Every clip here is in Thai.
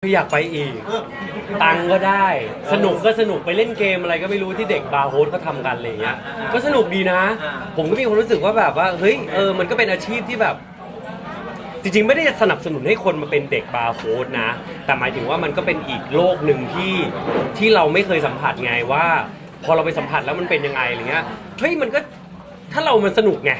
อยากไปอีก ตังก็ได้ สนุกก็สนุกไปเล่นเกมอะไรก็ไม่รู้ที่เด็กบาร์โฮสเขาทำกันอะไรอย่างเงี้ย ก็สนุกดีนะ ผมก็มีความรู้สึกว่าแบบว่า เฮ้ย เออ มันก็เป็นอาชีพที่แบบ จริงๆ ไม่ได้สนับสนุนให้คนมาเป็นเด็กบาร์โฮสนะ แต่หมายถึงว่ามันก็เป็นอีกโลกหนึ่งที่ที่เราไม่เคยสัมผัสไงว่า พอเราไปสัมผัสแล้วมันเป็นยังไงอะไรเงี้ย เฮ้ย มันก็ถ้าเรามันสนุกไง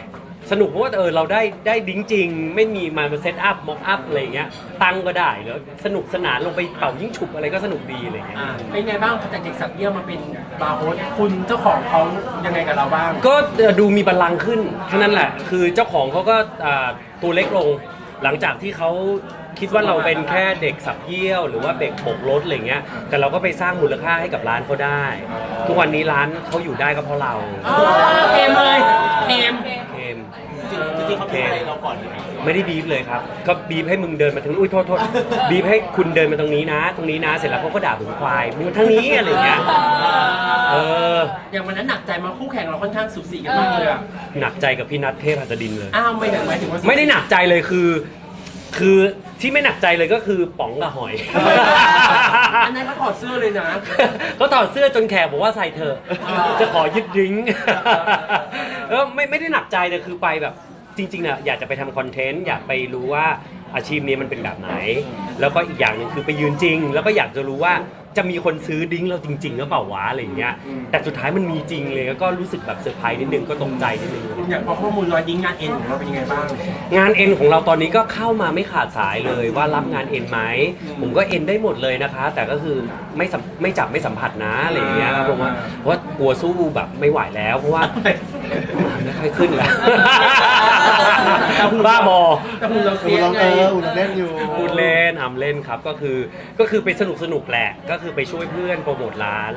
สนุกเพราะว่าเออเราได้ได้ดิ้งจริง ไม่มีมาเซตอัพม็อกอัพอะไรเงี้ยตังค์ก็ได้แล้วสนุกสนานลงไปเป่ายิ่งฉุบอะไรก็สนุกดีอะไรเงี้ย อ่าเป็นไงบ้างจากเด็กสับเยี่ยมมาเป็นบาร์โฮสคุณเจ้าของเขายังไงกับเราบ้าง ก็เอ่อดูมีบัลลังก์ขึ้นเท่านั้นแหละ คือเจ้าของเขาก็อ่าตัวเล็กลง หลังจากที่เขาคิดว่าเราเป็นแค่เด็กสับเยี่ยว หรือว่าเด็กโบกรถอะไรเงี้ย แต่เราก็ไปสร้างมูลค่าให้กับร้านเขาได้ ทุกวันนี้ร้านเขาอยู่ได้ก็เพราะเราเทมเลยเทมเทมจริงๆเขาบีบอะไรเราก่อนไหมไม่ได้บีบเลยครับ ก็บีบให้มึงเดินมาทางนี้อุ้ยโทษโทษบีบให้คุณเดินมาตรงนี้นะ ตรงนี้นะ เสร็จแล้วเขาก็ด่าผมควายมึงมาทางนี้อะไรเงี้ย เออ อย่างวันนั้นหนักใจมาคู่แข่งเราค่อนข้างสูสีกันมากเลยอะหนักใจกับพี่นัทเทพหัสดินเลย อ้าวไม่ถึงหมายถึงว่าไม่ได้หนักใจเลยคือ คือที่ไม่หนักใจเลยก็คือป๋องกับหอย อันนั้นเขาถอดเสื้อเลยนะเขาถอดเสื้อจนแขกบอกว่าใส่เถอะอ่าจะขอยึดดริ้งก์ แล้วไม่ไม่ได้หนักใจเลยคือไปแบบ จริงๆอะอยากจะไปทำคอนเทนต์อยากไปรู้ว่าอาชีพนี้มันเป็นแบบไหน แล้วก็อีกอย่างหนึ่งคือไปยืนจริง แล้วก็อยากจะรู้ว่าจะมีคนซื้อดริ้งก์เราจริงๆหรือเปล่าวะอะไรอย่างเงี้ยแต่สุดท้ายมันมีจริงเลยแล้วก็รู้สึกแบบเซอร์ไพรส์นิดนึงก็ตกใจนิดนึง อย่างพอข้อมูลรอยดิ้งงานเอ็นของเราเป็นยังไงบ้าง งานเอ็นของเราตอนนี้ก็เข้ามาไม่ขาดสายเลยว่ารับงานเอ็นไหมผมก็เอ็นได้หมดเลยนะคะ แต่ก็คือไม่สัมไม่จับไม่สัมผัสนะอะไรอย่างเงี้ยครับผมว่าเพราะว่ากลัวสู้แบบไม่ไหวแล้วเพราะว่า ไม่ค่อยขึ้นแล้ว บ้าบอ แต่คุณเราอุ่เสียนลองไง เอออุ่นเล่นอยู่ พูดเล่นทำเล่นครับก็คือก็คือไปสนุกสนุกๆแหละ ก็คือไปช่วยเพื่อนโปรโมทร้าน